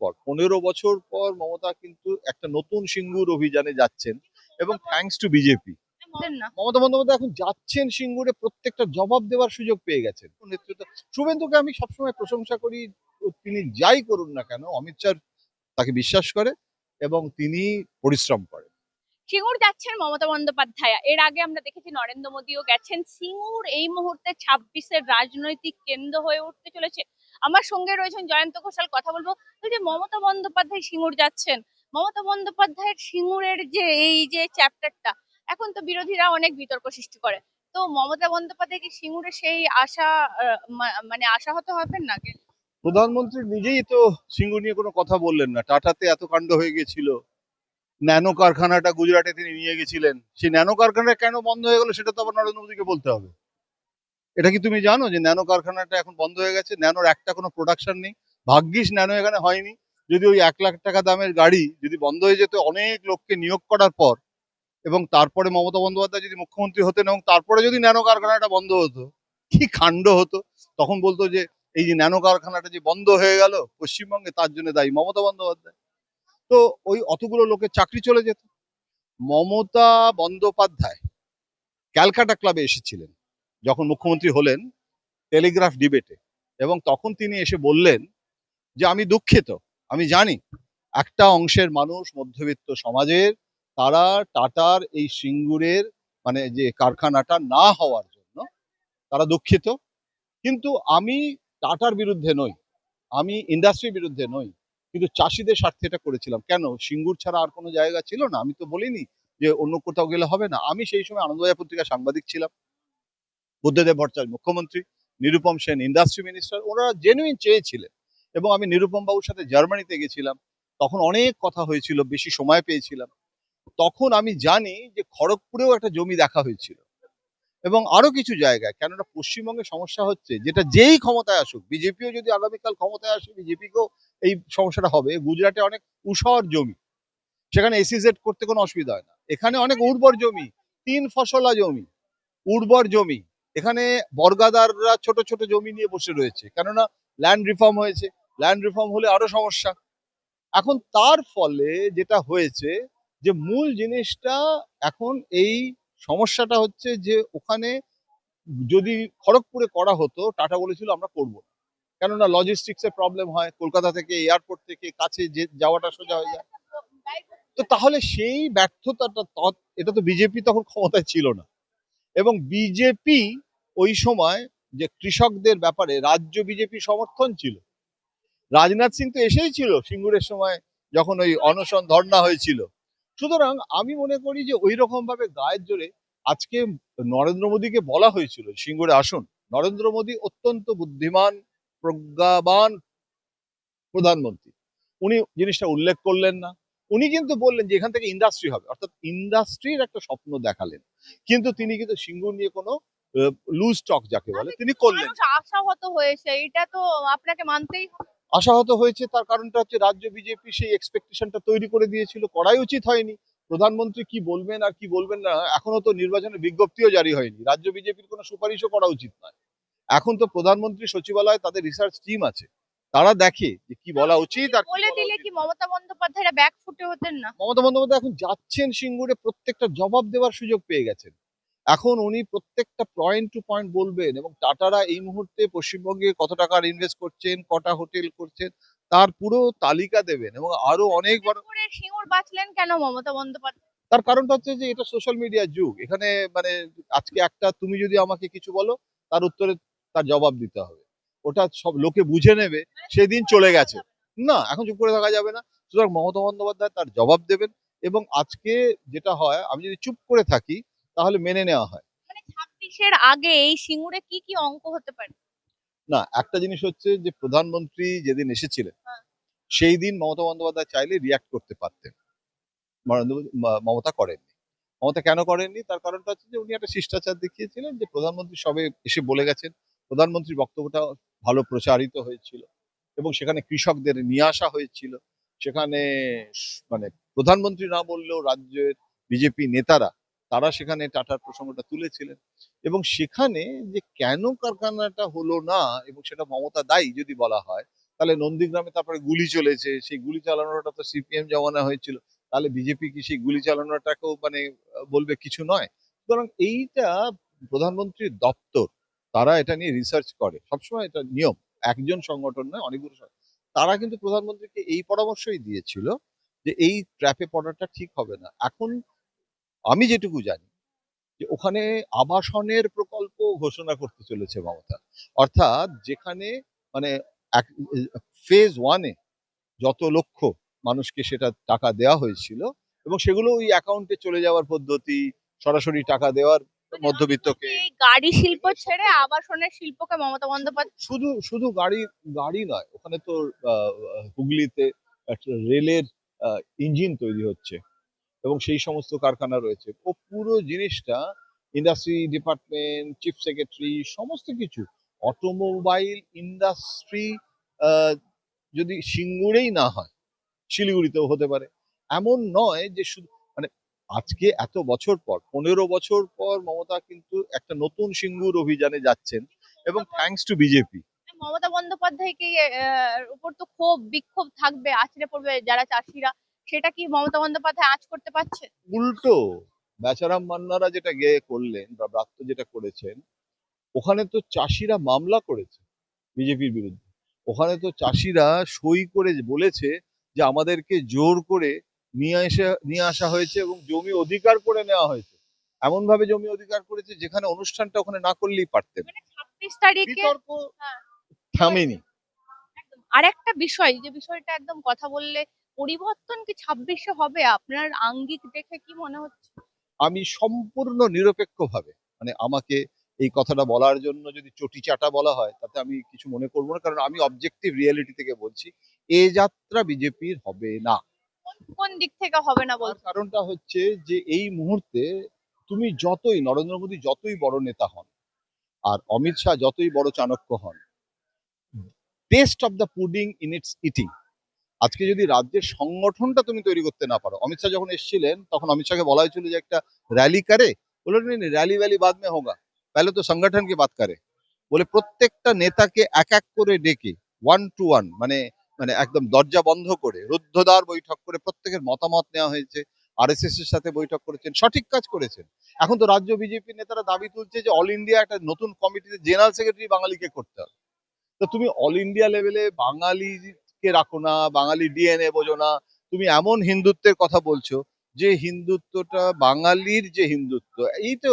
পর পনেরো বছর পর মমতা কিন্তু একটা নতুন সিঙ্গুর অভিযানে যাচ্ছেন এবং thanks to BJP Mamata Bandyopadhyay এখন যাচ্ছেন সিঙ্গুরে প্রত্যেকটা জবাব দেওয়ার সুযোগ পেয়ে গেছেন। নেতৃত্ব শুভেন্দুকে আমি সবসময় প্রশংসা করি তিনি যাই করুন না কেন অমিত শাহ তাকে বিশ্বাস করে এবং তিনি পরিশ্রম করেন। সিঙ্গুর যাচ্ছেন মমতা বন্দ্যোপাধ্যায়। এর আগে আমরা দেখেছি নরেন্দ্র মোদীও গেছেন। সিঙ্গুর এই মুহূর্তে ছাব্বিশের রাজনৈতিক কেন্দ্র হয়ে উঠতে চলেছে। আমার সঙ্গে রয়েছেন জয়ন্ত ঘোষাল। কথা বলব যে মমতা বন্দ্যোপাধ্যায় সিঙ্গুর যাচ্ছেন। মমতা বন্দ্যোপাধ্যায়ের সিঙ্গুরের যে, এই যে চ্যাপ্টারটা এখন তো বিরোধীরা অনেক বিতর্ক সৃষ্টি করে। তো মমতা বন্দ্যোপাধ্যায় কি সিঙ্গুরে সেই আশা মানে আশাহত হবেন না প্রধানমন্ত্রী নিজেই তো সিঙ্গুর নিয়ে কোনো কথা বললেন না। টাটাতে এত কাণ্ড হয়ে গেছিল। ন্যানো কারখানাটা গুজরাটে তিনি নিয়ে গেছিলেন। সেই ন্যানো কারখানাটা কেন বন্ধ হয়ে গেল সেটা তো আবার নরেন্দ্র মোদীকে বলতে হবে। এটা কি তুমি জানো যে ন্যানো কারখানাটা এখন বন্ধ হয়ে গেছে? ন্যানোর একটা কোনো প্রোডাকশন নেই। ভাগ্যিস ন্যানো এখানে হয়নি। যদি ওই এক লাখ টাকা দামের গাড়ি যদি বন্ধ হয়ে যেত, অনেক লোককে নিয়োগ করার পর এবং তারপরে মমতা বন্দ্যোপাধ্যায় যদি মুখ্যমন্ত্রী হতেন এবং তারপরে যদি ন্যানো কারখানাটা বন্ধ হতো, কি কাণ্ড হতো? তখন বলতো যে এই যে ন্যানো কারখানাটা যে বন্ধ হয়ে গেল পশ্চিমবঙ্গে, তার জন্য দায়ী মমতা বন্দ্যোপাধ্যায়। তো ওই অতগুলো লোকের চাকরি চলে যেত। মমতা বন্দ্যোপাধ্যায় ক্যালকাটা ক্লাবে এসেছিলেন। যখন মুখ্যমন্ত্রী হলেন টেলিগ্রাফ ডিবেটে এবং তখন তিনি এসে বললেন যে আমি দুঃখিত, আমি জানি একটা অংশের মানুষ মধ্যবিত্ত সমাজের, তারা টাটার এই সিঙ্গুরের মানে যে কারখানাটা না হওয়ার জন্য তারা দুঃখিত। কিন্তু আমি টাটার বিরুদ্ধে নই, আমি ইন্ডাস্ট্রির বিরুদ্ধে নই, কিন্তু চাষিদের স্বার্থে এটা করেছিলাম। কেন? সিঙ্গুর ছাড়া আর কোনো জায়গা ছিল না। আমি তো বলিনি যে অন্য কোথাও গেলে হবে না। আমি সেই সময় আনন্দবাজার পত্রিকা সাংবাদিক ছিলাম। বুদ্ধদেব ভট্টাচার্য মুখ্যমন্ত্রী, নিরুপম সেন ইন্ডাস্ট্রি মিনিস্টার ওনারা জেনুইন চেয়েছিলেন। এবং আমি নিরুপম বাবুর সাথে জার্মানিতে গেছিলাম, তখন অনেক কথা হয়েছিল, বেশি সময় পেয়েছিলাম। তখন আমি জানি যে খড়গপুরেও একটা জমি দেখা হয়েছিল। এবং আরও কিছু জায়গায়, কেননা পশ্চিমবঙ্গে সমস্যা হচ্ছে, যেটা যেই ক্ষমতায় আসুক, বিজেপিও যদি আগামীকাল ক্ষমতায় আসে, বিজেপিকেও এই সমস্যাটা হবে। গুজরাটে অনেক উষর জমি, সেখানে এসিজেড করতে কোনো অসুবিধা হয় না। এখানে অনেক উর্বর জমি, তিন ফসলা জমি, উর্বর জমি। এখানে বর্গাদাররা ছোট ছোট জমি নিয়ে বসে রয়েছে, কেননা ল্যান্ড রিফর্ম হয়েছে ল্যান্ড রিফর্ম হলে আরও সমস্যা। এখন তার ফলে যেটা হয়েছে যে মূল জিনিসটা এখন এই সমস্যাটা হচ্ছে যে ওখানে যদি খড়গপুরে করা হতো, টাটা বলেছিল আমরা করব কেননা লজিস্টিক্স এর প্রবলেম হয়, কলকাতা থেকে এয়ারপোর্ট থেকে, কাছে যে যাওয়াটা সোজা হয়ে যায়। তো তাহলে সেই ব্যর্থতাটা এটা তো বিজেপি তখন ক্ষমতায় ছিল না। এবং বিজেপি ওই সময় যে কৃষকদের ব্যাপারে রাজ্য বিজেপি সমর্থন ছিল। রাজনাথ সিং তো এসেই ছিল সিঙ্গুরের সময় যখন ওই অনশন ধর্ণা হয়েছিল। সুতরাং আমি মনে করি যে ওই রকম ভাবে গায়ের জোরে আজকে নরেন্দ্র মোদীকে বলা হয়েছিল, সিঙ্গুরে আসুন। নরেন্দ্র মোদী অত্যন্ত বুদ্ধিমান, প্রজ্ঞাবান প্রধানমন্ত্রী। উনি জিনিসটা উল্লেখ করলেন না। উনি কিন্তু বললেন যে এখান থেকে ইন্ডাস্ট্রি হবে। অর্থাৎ ইন্ডাস্ট্রির একটা স্বপ্ন দেখালেন। কিন্তু তিনি কিন্তু সিঙ্গুর নিয়ে কোনো লুজ স্টক যাকে বলে তিনি করলেন। আশাহত হয়েছে এটা তো আপনাকে মানতেই হবে। আশাহত হয়েছে তার কারণটা হচ্ছে রাজ্য বিজেপি সেই এক্সপেকটেশনটা তৈরি করে দিয়েছিল করাই উচিত হয়নি। প্রধানমন্ত্রী কি বলবেন আর কি বলবেন না এখনও তো নির্বাচনের বিজ্ঞপ্তিও জারি হয়নি। রাজ্য বিজেপির কোনো সুপারিশও করা উচিত নয়। এখন তো প্রধানমন্ত্রী সচিবালয় তাদের রিসার্চ টিম আছে। তারা দেখে যে কি বলা উচিত আর বলে দিলে কি মমতা বন্দ্যোপাধ্যায়রা ব্যাক ফুটে হতেন না? মমতা বন্দ্যোপাধ্যায় এখন যাচ্ছেন সিঙ্গুরে প্রত্যেকটা জবাব দেওয়ার সুযোগ পেয়ে গেছেন। এখন উনি প্রত্যেকটা পয়েন্ট টু পয়েন্ট বলবেন এবং টাটারা এই মুহূর্তে পশ্চিমবঙ্গে কত টাকার ইনভেস্ট করছেন কটা হোটেল করছেন তার পুরো তালিকা দেবেন এবং আরও অনেক বড় সিঙ্গুর বাঁচলেন কেন মমতা বন্দ্যোপাধ্যায়? তার কারণটা হচ্ছে যে এটা সোশ্যাল মিডিয়ার যুগ। এখানে মানে আজকে একটা তুমি যদি আমাকে কিছু বলো তার উত্তরে তার জবাব দিতে হবে। ওটা সব লোকে বুঝে নেবে সেদিন চলে গেছে। না এখন চুপ করে থাকা যাবে না। সুতরাং মমতা বন্দ্যোপাধ্যায় তার জবাব দেবেন এবং আজকে যেটা হয় আমি যদি চুপ করে থাকি তাহলে মেনে নেওয়া হয়। মানে ছাব্বিশের আগে এই সিঙ্গুরে কি কি অঙ্ক হতে পারে? না একটা জিনিস হচ্ছে যে প্রধানমন্ত্রী যেদিন এসেছিলেন হ্যাঁ। সেই দিন মমতা বন্দ্যোপাধ্যায় চাইলে রিয়াক্ট করতে পারতেন। মমতা করেননি। মমতা কেন করেননি? তার কারণটা হচ্ছে যে উনি একটা শিষ্টাচার দেখিয়েছিলেন যে প্রধানমন্ত্রী সবে এসে বলে গেছেন প্রধানমন্ত্রীর বক্তব্যটা ভালো প্রচারিত হয়েছিল এবং সেখানে কৃষকদের নিয়ে আসা হয়েছিল। সেখানে মানে প্রধানমন্ত্রী না বললেও রাজ্যের বিজেপি নেতারা তারা সেখানে টাটার প্রসঙ্গটা তুলেছিলেন। এবং সেখানে যে কেন কারখানাটা হলো না এবং সেটা মমতা দায়ী যদি বলা হয়, তাহলে নন্দীগ্রামে তারপরে গুলি চলেছে, সেই গুলি চালানোটা তো সিপিএম জমানা হয়েছিল, তাহলে বিজেপি কি সেই গুলি চালানোটাকেও মানে বলবে কিছু নয়। সুতরাং এইটা প্রধানমন্ত্রীর দপ্তর, তারা এটা নিয়ে রিসার্চ করে। সবসময় এটা নিয়ম, একজন সংগঠন নয়, অনেকগুলো তারা কিন্তু প্রধানমন্ত্রীকে এই পরামর্শই দিয়েছিল যে এই ট্র্যাপে পড়াটা ঠিক হবে না। এখন আমি যেটুকু জানি যে ওখানে আবাসনের প্রকল্প ঘোষণা করতে চলেছে মমতা। অর্থাৎ যেখানে মানে ফেজ ওয়ানে যত লক্ষ মানুষকে সেটা টাকা দেওয়া হয়েছিল এবং সেগুলো ওই অ্যাকাউন্টে চলে যাওয়ার পদ্ধতি সরাসরি টাকা দেওয়ার মধ্যবিত্তকে এই গাড়ি শিল্প ছেড়ে আবাসনের শিল্পকে মমতা বন্দ্যোপাধ্যায় শুধু শুধু গাড়ি গাড়ি নয় ওখানে তো আহ, হুগলিতে একটা রেলের ইঞ্জিন তৈরি হচ্ছে। এবং সেই সমস্ত কারখানা রয়েছে। ও পুরো জিনিসটা ইন্ডাস্ট্রি ডিপার্টমেন্ট চিফ সেক্রেটারি সমস্ত কিছু অটোমোবাইল ইন্ডাস্ট্রি যদি সিঙ্গুরেই না হয়, শিলিগুড়িতেও হতে পারে। এমন নয় যে শুধু মানে আজকে এত বছর পর, পনেরো বছর পর মমতা কিন্তু একটা নতুন সিঙ্গুর অভিযানে যাচ্ছেন এবং থ্যাঙ্কস টু বিজেপি মমতা বন্দ্যোপাধ্যায়কে উপর তো ক্ষোভ, বিক্ষোভ থাকবে, আছড়ে পড়বে যারা চাষিরা। সেটা কি মমতা বন্দ্যোপাধ্যায় আঁচ করতে পারছে? উল্টো বেচারাম মান্নারা যেটা গিয়ে করলেন বা ব্রাত্য যেটা করেছেন ওখানে তো চাষিরা মামলা করেছে বিজেপির বিরুদ্ধে। ওখানে তো চাষিরা সই করে বলেছে যে আমাদেরকে জোর করে নিয়ে এসে নিয়ে আসা হয়েছে এবং জমি অধিকার করে নেওয়া হয়েছে। এমন ভাবে জমি অধিকার করেছে যেখানে অনুষ্ঠানটা ওখানে না করলেই পারতেন মানে বিতর্ক হ্যাঁ। থামেনি। আর একটা বিষয় যে বিষয়টা একদম কথা বললে পরিবর্তন কি ছাব্বিশে হবে? আপনার আঙ্গিক দেখে কি মনে হচ্ছে? আমি সম্পূর্ণ নিরপেক্ষভাবে মানে আমাকে এই কথাটা বলার জন্য যদি চটি চাটা বলা হয় তাতে আমি কিছু মনে করব না। কারণ আমি অবজেক্টিভ রিয়েলিটি থেকে বলছি এ যাত্রা বিজেপির হবে না। কোন দিক থেকে হবে না বলছে কারণটা হচ্ছে যে এই মুহূর্তে তুমি যতই নরেন্দ্র মোদী যতই বড় নেতা হন আর অমিত শাহ যতই বড় চাণক্য হন test of the pudding in its eating আজকে যদি রাজ্যের সংগঠনটা তুমি তৈরি করতে না পারো, অমিত শাহ যখন এসেছিলেন, তখন অমিত শাহকে বলা হয়েছিল যে একটা র্যালি করে। বলে র্যালি ভ্যালি বাদ মে হোগা। তাহলে তো সংগঠনকে বাদ করে? বলে, প্রত্যেকটা নেতাকে এক এক করে ডেকে ওয়ান টু ওয়ান মানে মানে একদম দরজা বন্ধ করে, রুদ্ধদ্বার বৈঠক করে প্রত্যেকের মতামত নেওয়া হয়েছে আরএসএস এর সাথে বৈঠক করেছেন, সঠিক কাজ করেছেন। এখন তো রাজ্য বিজেপি নেতারা দাবি তুলছে যে অল ইন্ডিয়া একটা নতুন কমিটিতে জেনারেল সেক্রেটারি বাঙালিকে করতে হবে। তো তুমি অল ইন্ডিয়া লেভেলে বাঙালিকে রাখো না বাঙালি ডিএনএ বোঝো না। তুমি এমন হিন্দুত্বের কথা বলছো যে হিন্দুত্বটা বাঙালির যে হিন্দুত্ব এই তো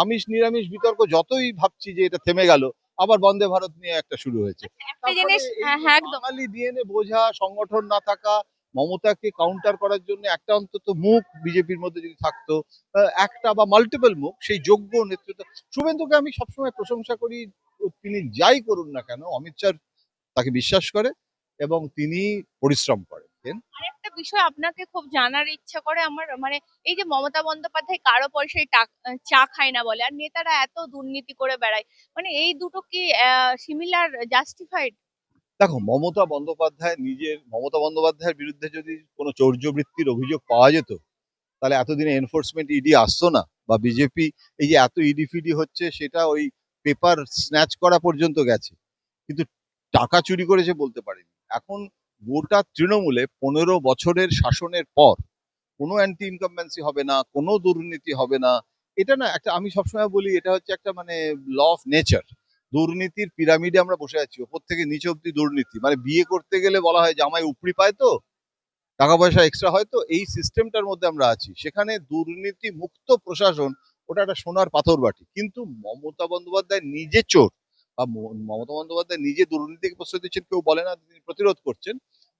আমিষ নিরামিষ বিতর্ক যতই ভাবছি যে এটা থেমে গেল আবার বন্দে ভারত নিয়ে একটা শুরু হয়েছে। এই হ্যাঁ হ্যাঁ বাঙালি ডিএনএ বোঝা সংগঠন না থাকা মমতাকে কাউন্টার করার জন্য একটা অন্তত মুখ বিজেপির মধ্যে যদি থাকতো একটা বা মাল্টিপল মুখ সেই যোগ্য নেতৃত্ব শুভেন্দুকে আমি সবসময় প্রশংসা করি তিনি যাই করুন না কেন অমিত শাহ তাকে বিশ্বাস করে এবং তিনি পরিশ্রম করেন। আরেকটা বিষয় আপনাকে খুব জানার ইচ্ছা করে আমার মানে এই যে মমতা বন্দ্যোপাধ্যায় কারও পয়সায় চা খায় না বলে আর নেতারা এত দুর্নীতি করে বেড়ায় মানে এই দুটো কি সিমিলার জাস্টিফাইড দেখো মমতা বন্দ্যোপাধ্যায় নিজের মমতা বন্দ্যোপাধ্যায়ের বিরুদ্ধে যদি কোনো চৌর্যবৃত্তির অভিযোগ পাওয়া যেত তাহলে এতদিনে এনফোর্সমেন্ট ইডি আসতো না বা বিজেপি এই যে এত ইডি ফিডি হচ্ছে সেটা ওই পেপার স্ন্যাচ করা পর্যন্ত গেছে। কিন্তু টাকা চুরি করেছে বলতে পারিনি। এখন গোটা তৃণমূলে পনেরো বছরের শাসনের পর কোনো অ্যান্টি ইনকামবেন্সি হবে না, কোনো দুর্নীতি হবে না। এটা না একটা, আমি সবসময় বলি, এটা হচ্ছে একটা মানে ল অফ নেচার দুর্নীতির পিরামিডে আমরা বসে আছি, ওপর থেকে নিচে অব্দি দুর্নীতি। মানে বিয়ে করতে গেলে বলা হয় জামাই উপরি পায় তো টাকা পয়সা এক্সট্রা হয় তো, এই সিস্টেমটার মধ্যে আমরা আছি। সেখানে দুর্নীতি মুক্ত প্রশাসন, ওটা একটা সোনার পাথর বাটি কিন্তু মমতা বন্দ্যোপাধ্যায় নিজে চোর বা মমতা বন্দ্যোপাধ্যায় নিজে দুর্নীতিকে প্রশ্রয় দিচ্ছেন, কেউ বলে না, তিনি প্রতিরোধ করছেন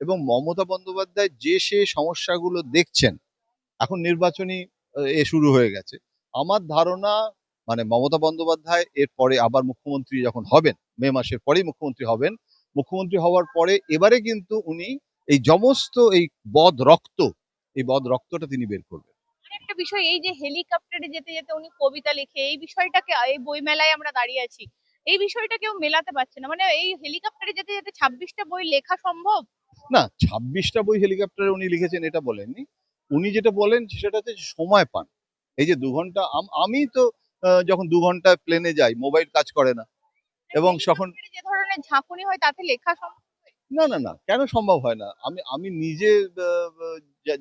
এবং মমতা বন্দ্যোপাধ্যায় যে সে সমস্যাগুলো দেখছেন, এখন নির্বাচনী, এ শুরু হয়ে গেছে। আমার ধারণা মানে মমতা বন্দ্যোপাধ্যায় এর পরে আবার মুখ্যমন্ত্রী যখন হবেন, মে মাসের পরেই মুখ্যমন্ত্রী হবেন, মুখ্যমন্ত্রী হওয়ার পরে এবারে কিন্তু উনি এই সমস্ত এই বদ রক্ত, এই বদ রক্তটা তিনি বের করবেন। একটা বিষয়, এই যে হেলিকপ্টারে যেতে যেতে উনি কবিতা লিখে, এই বিষয়টাকে, এই বই মেলায় আমরা দাঁড়িয়ে আছি। এই বিষয়টা কেউ মেলাতে পারছে না। মানে এই হেলিকপ্টারে যেতে যেতে ছাব্বিশটা বই লেখা সম্ভব? না ছাব্বিশটা বই হেলিকপ্টারে উনি লিখেছেন এটা বলেননি। উনি যেটা বলেন সেটা হচ্ছে সময় পান। এই যে দু ঘণ্টা আম- তো যখন দু ঘণ্টা প্লেনে যাই মোবাইল কাজ করে না। এবং যখন যে ধরনের ঝাঁকুনি হয় তাতে লেখা সম্ভব? না না না কেন সম্ভব হয় না? আমি আমি নিজে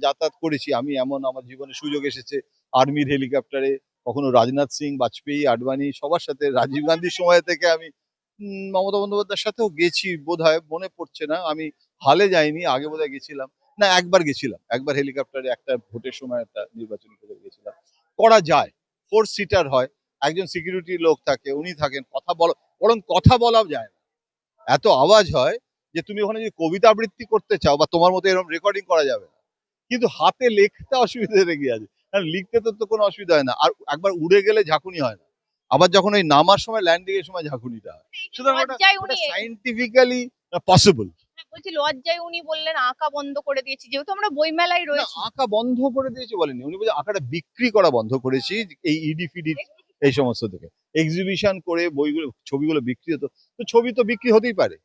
যাতায়াত করেছি। আমি এমন আমার জীবনে সুযোগ এসেছে আর্মির হেলিকপ্টারে কখনো রাজনাথ সিং, বাজপেয়ী, আডবাণী সবার সাথে, রাজীব গান্ধীর সময় থেকে আমি মমতা বন্দ্যোপাধ্যায়ের সাথেও গেছি বোধ মনে পড়ছে না। আমি হালে যাইনি, আগে বোধহয় গেছিলাম। না, একবার গেছিলাম। একবার হেলিকপ্টারে একটা ভোটের সময় একটা নির্বাচনী করে গেছিলাম। করা যায়। ফোর সিটার হয়। একজন সিকিউরিটি লোক থাকে, উনি থাকেন। কথা বলা, বরং কথা বলা যায় না। এত আওয়াজ হয় যে তুমি ওখানে যদি কবিতা আবৃত্তি করতে চাও বা তোমার মতো এরকম রেকর্ডিং করা যাবে না। কিন্তু হাতে লেখতে অসুবিধা লেগে আছে। লিখতে তো তো কোনো অসুবিধা হয় না। আর একবার উড়ে গেলে ঝাঁকুনি হয় না। আবার যখন ওই নামার সময় ল্যান্ডিং এর সময় ঝাঁকুনিটা হয়। সুতরাং ওটা- সাইন্টিফিক্যালি পসিবল হ্যাঁ, বলছি লজ্জায় উনি বললেন আঁকা বন্ধ করে দিয়েছি। যেহেতু আমরা বইমেলায় রয়েছি। আঁকা বন্ধ করে দিয়েছে বলেনি উনি বলছে আঁকাটা বিক্রি করা বন্ধ করেছি এই ইডি ফিডি এই সমস্ত থেকে। এক্সিবিশন করে বইগুলো ছবিগুলো বিক্রি হতো। তো ছবি তো বিক্রি হতেই পারে।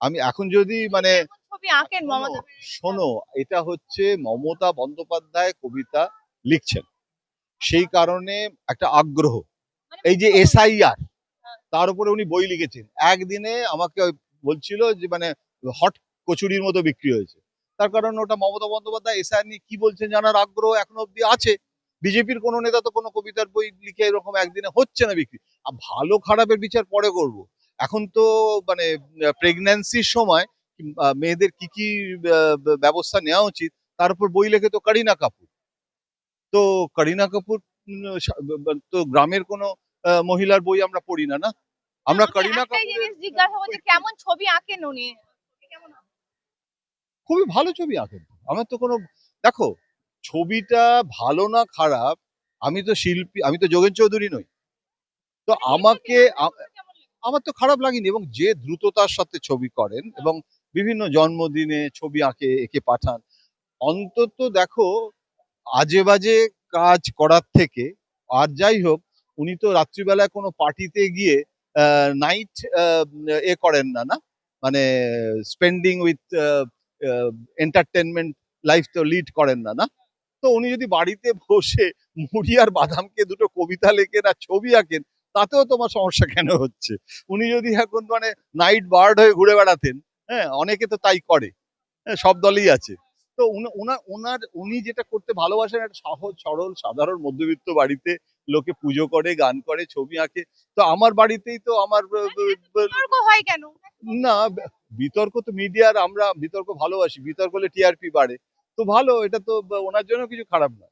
আমি এখন যদি মানে ছবি আঁকেন মমতা শোনো এটা হচ্ছে মমতা বন্দ্যোপাধ্যায় কবিতা লিখছেন। সেই কারণে একটা আগ্রহ। মানে এই যে এসআইআর হ্যাঁ। তার উপরে উনি বই লিখেছেন। একদিনে আমাকে বলছিল যে মানে হট কচুরির মতো বিক্রি হয়েছে। তার কারণ ওটা মমতা বন্দ্যোপাধ্যায় এসআইআর নিয়ে কি বলছেন জানার আগ্রহ এখনও অব্দি আছে। বিজেপির কোনো নেতা তো কোনো কবিতার বই লিখে এরকম একদিনে হচ্ছে না বিক্রি। আর ভালো খারাপের বিচার পরে করব। এখন তো মানে প্রেগন্যান্সির সময় মেয়েদের কি কি ব্যবস্থা নেওয়া উচিত তার উপর বই লেখে তো করিনা কাপুর। তো করিনা কাপুর তো গ্রামের কোনো মহিলার বই আমরা পড়ি না না? আমরা করিনা কেমন ছবি আঁকেন উনি? খুবই ভালো ছবি আঁকেন। আমার তো কোনো দেখো ছবিটা ভালো না খারাপ আমি তো শিল্পী আমি তো যোগেন চৌধুরী নই। তো আমাকে? আমার তো খারাপ লাগেনি এবং যে দ্রুততার সাথে ছবি করেন এবং বিভিন্ন জন্মদিনে ছবি আঁকে একে পাঠান অন্তত দেখো আজে বাজে কাজ করার থেকে আর যাই হোক উনি তো রাত্রিবেলায় কোনো পার্টিতে গিয়ে নাইট এ করেন না না? মানে স্পেন্ডিং উইথ এন্টারটেনমেন্ট লাইফ তো লিড করেন না না? তো উনি যদি বাড়িতে বসে মুড়ি আর বাদামকে দুটো কবিতা লেখেন আর ছবি আঁকেন তাতেও তোমার সমস্যা কেন হচ্ছে? উনি যদি এখন মানে নাইট বার্ড হয়ে ঘুরে বেড়াতেন হ্যাঁ অনেকে তো তাই করে হ্যাঁ, সব দলই আছে। তো ওনার ওনার উনি যেটা করতে ভালোবাসেন একটা সহজ সরল সাধারণ মধ্যবিত্ত বাড়িতে লোকে পুজো করে গান করে ছবি আঁকে। তো আমার বাড়িতেই তো আমার বিতর্ক হয় কেন? না বিতর্ক তো মিডিয়ার আমরা বিতর্ক ভালোবাসি। বিতর্ক হলে টিআরপি বাড়ে। তো ভালো এটা তো ওনার জন্য কিছু খারাপ না